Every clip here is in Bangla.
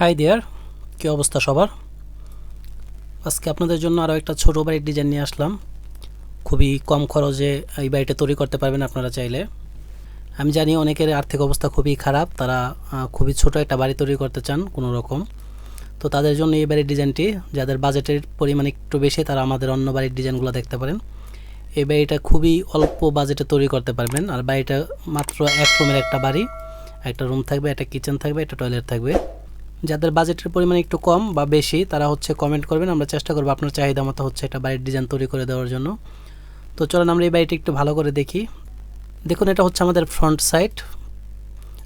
হাই দেয়ার কী অবস্থা সবার? আজকে আপনাদের জন্য আরও একটা ছোটো বাড়ির ডিজাইন নিয়ে আসলাম। খুবই কম খরচে এই বাড়িটা তৈরি করতে পারবেন আপনারা চাইলে। আমি জানি অনেকের আর্থিক অবস্থা খুবই খারাপ, তারা খুবই ছোট একটা বাড়ি তৈরি করতে চান কোনো রকম। তো তাদের জন্য এই বাড়ির ডিজাইনটি যাদের বাজেটের পরিমাণ একটু বেশি, তারা আমাদের অন্য বাড়ির ডিজাইনগুলো দেখতে পারেন। এই বাড়িটা খুবই অল্প বাজেটে তৈরি করতে পারবেন, আর বাড়িটা মাত্র এক রুমের একটা বাড়ি। একটা রুম থাকবে, একটা কিচেন থাকবে, একটা টয়লেট থাকবে। যাদের বাজেটের পরিমাণ একটু কম বা বেশি, তারা হচ্ছে কমেন্ট করবেন। আমরা চেষ্টা করব আপনার চাহিদা মতো হচ্ছে একটা বাড়ির ডিজাইন তৈরি করে দেওয়ার জন্য। তো চলুন আমরা এই বাড়িটি একটু ভালো করে দেখি। দেখুন, এটা হচ্ছে আমাদের ফ্রন্ট সাইড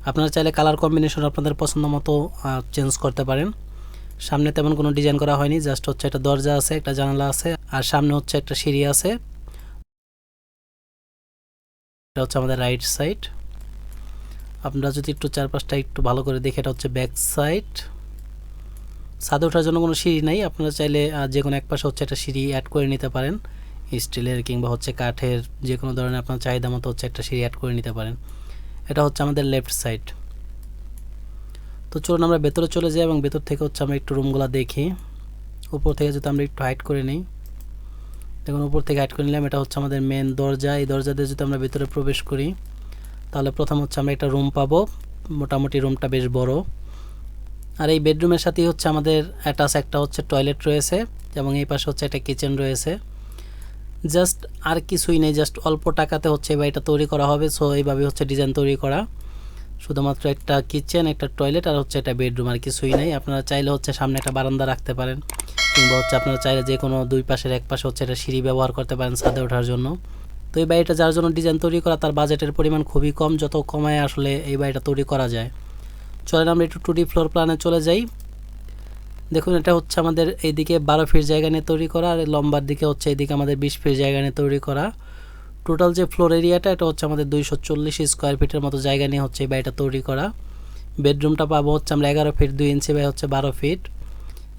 আপনারা চাইলে কালার কম্বিনেশন আপনাদের পছন্দ মতো চেঞ্জ করতে পারেন। সামনে তেমন কোনো ডিজাইন করা হয়নি জাস্ট হচ্ছে একটা দরজা আছে, একটা জানালা আছে, আর সামনে হচ্ছে একটা সিঁড়ি আছে। এটা হচ্ছে আমাদের রাইট সাইড আপনারা যদি একটু চারপাশটা একটু ভালো করে দেখে, এটা হচ্ছে ব্যাক সাইড ছাদে ওঠার জন্য কোনো সিঁড়ি নাই। আপনারা চাইলে যে কোনো এক পাশে হচ্ছে একটা সিঁড়ি অ্যাড করে নিতে পারেন। স্টিলের কিংবা হচ্ছে কাঠের যে কোনো ধরনের আপনার চাহিদা মতো হচ্ছে একটা সিঁড়ি অ্যাড করে নিতে পারেন। এটা হচ্ছে আমাদের লেফট সাইড তো চলুন আমরা ভেতরে চলে যাই এবং ভেতর থেকে হচ্ছে আমরা একটু রুমগুলো দেখি। উপর থেকে যদি আমরা একটু হাইট করে নিই, দেখুন উপর থেকে হাইট করে নিলাম। এটা হচ্ছে আমাদের মেন দরজা। এই দরজা দিয়ে যদি আমরা ভেতরে প্রবেশ করি তাহলে প্রথম হচ্ছে আমরা একটা রুম পাবো। মোটামুটি রুমটা বেশ বড়। আর এই বেডরুমের সাথেই হচ্ছে আমাদের অ্যাটাচ একটা হচ্ছে টয়লেট রয়েছে এবং এই পাশে হচ্ছে একটা কিচেন রয়েছে। জাস্ট আর কিছুই নেই জাস্ট অল্প টাকাতে হচ্ছে এই বাড়িটা তৈরি করা হবে। সো এইভাবে হচ্ছে ডিজাইন তৈরি করা। শুধুমাত্র একটা কিচেন একটা টয়লেট আর হচ্ছে একটা বেডরুম আর কিছুই নেই। আপনারা চাইলে হচ্ছে সামনে একটা বারান্দা রাখতে পারেন। কিংবা হচ্ছে আপনারা চাইলে যে কোনো দুই পাশের এক পাশে হচ্ছে একটা সিঁড়ি ব্যবহার করতে পারেন ছাদে ওঠার জন্য। তো এই বাড়িটা যার জন্য ডিজাইন তৈরি করা, তার বাজেটের পরিমাণ খুবই কম। যত কমায় আসলে এই বাড়িটা তৈরি করা যায়। চলেন আমরা একটু টু ফ্লোর প্ল্যানে চলে যাই। দেখুন, এটা হচ্ছে আমাদের এইদিকে বারো ফিট জায়গা নিয়ে তৈরি করা, আর লম্বার দিকে হচ্ছে এইদিকে আমাদের বিশ ফিট জায়গা নিয়ে তৈরি করা। টোটাল যে ফ্লোর এরিয়াটা এটা হচ্ছে আমাদের দুইশো চল্লিশ স্কোয়ার ফিটের মতো জায়গা নিয়ে হচ্ছে এই বাড়িটা তৈরি করা। বেডরুমটা পাবো হচ্ছে আমরা এগারো ফিট দুই ইঞ্চি বাই হচ্ছে বারো ফিট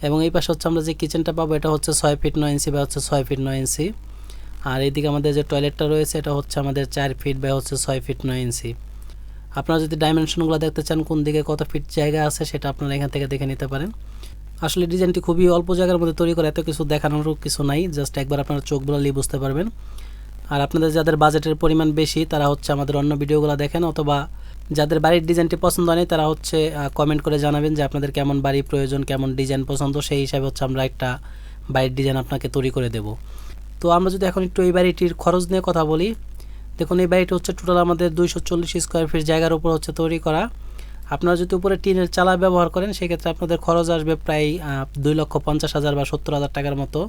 এবং এই পাশে হচ্ছে আমরা যে কিচেনটা পাবো, এটা হচ্ছে ছয় ফিট নয় ইঞ্চি বা হচ্ছে ছয় ফিট নয় ইঞ্চি আর এইদিকে আমাদের যে টয়লেটটা রয়েছে, এটা হচ্ছে আমাদের চার ফিট বা হচ্ছে ছয় ফিট নয় ইঞ্চি আপনারা যদি ডাইমেনশনগুলো দেখতে চান, কোন দিকে কত ফিট জায়গা আছে, সেটা আপনারা এখান থেকে দেখে নিতে পারেন। আসলে ডিজাইনটি খুবই অল্প জায়গার মধ্যে তৈরি করে এত কিছু দেখানোর কিছু নাই জাস্ট একবার আপনারা চোখ বলালেই বুঝতে পারবেন। আর আপনাদের যাদের বাজেটের পরিমাণ বেশি, তারা হচ্ছে আমাদের অন্য ভিডিওগুলো দেখেন, অথবা যাদের বাড়ির ডিজাইনটি পছন্দ নেই তারা হচ্ছে কমেন্ট করে জানাবেন যে আপনাদের কেমন বাড়ি প্রয়োজন, কেমন ডিজাইন পছন্দ, সেই হিসাবে হচ্ছে আমরা একটা বাড়ির ডিজাইন আপনাকে তৈরি করে দেব। তো আমরা যদি এখন একটু এই বাড়িটির খরচ নিয়ে কথা বলি, দেখুন এই বাড়িটি হচ্ছে টোটাল আমাদের দুইশো চল্লিশ স্কোয়ার ফিট জায়গার উপর হচ্ছে তৈরি করা। আপনারা যদি উপরে টিনের চালা ব্যবহার করেন, সেক্ষেত্রে আপনাদের খরচ আসবে প্রায় দুই লক্ষ পঞ্চাশ হাজার বা সত্তর হাজার টাকার মতো।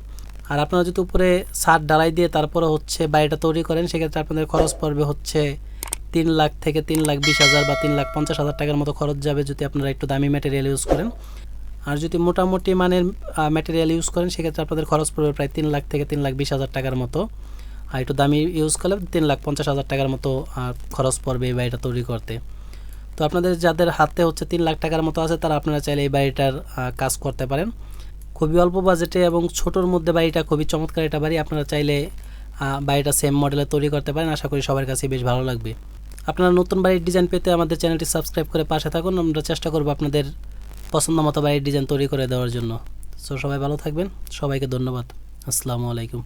আর আপনারা যদি উপরে ছাদ ডালাই দিয়ে তারপরে হচ্ছে বাড়িটা তৈরি করেন, সেক্ষেত্রে আপনাদের খরচ পড়বে হচ্ছে তিন লাখ থেকে তিন লাখ বিশ হাজার বা তিন লাখ পঞ্চাশ হাজার টাকার মতো খরচ যাবে যদি আপনারা একটু দামি ম্যাটেরিয়াল ইউজ করেন। আর যদি মোটামুটি মানের ম্যাটেরিয়াল ইউজ করেন, সেক্ষেত্রে আপনাদের খরচ পড়বে প্রায় তিন লাখ থেকে তিন লাখ বিশ হাজার টাকার মতো। আর একটু দামি ইউজ করলে তিন লাখ পঞ্চাশ হাজার টাকার মতো খরচ পড়বে এই বাড়িটা তৈরি করতে। তো আপনাদের যাদের হাতে হচ্ছে তিন লাখ টাকার মতো আছে, তারা আপনারা চাইলে এই বাড়িটার কাজ করতে পারেন। খুবই অল্প বাজেটে এবং ছোটোর মধ্যে বাড়িটা খুবই চমৎকার একটা বাড়ি, আপনারা চাইলে বাড়িটা সেম মডেলে তৈরি করতে পারেন। আশা করি সবার কাছে বেশ ভালো লাগবে। আপনারা নতুন বাড়ির ডিজাইন পেতে আমাদের চ্যানেলটি সাবস্ক্রাইব করে পাশে থাকুন। আমরা চেষ্টা করব আপনাদের পছন্দ মতো বাড়ির ডিজাইন তৈরি করে দেওয়ার জন্য। সো সবাই ভালো থাকবেন। সবাইকে ধন্যবাদ। আসসালামু আলাইকুম।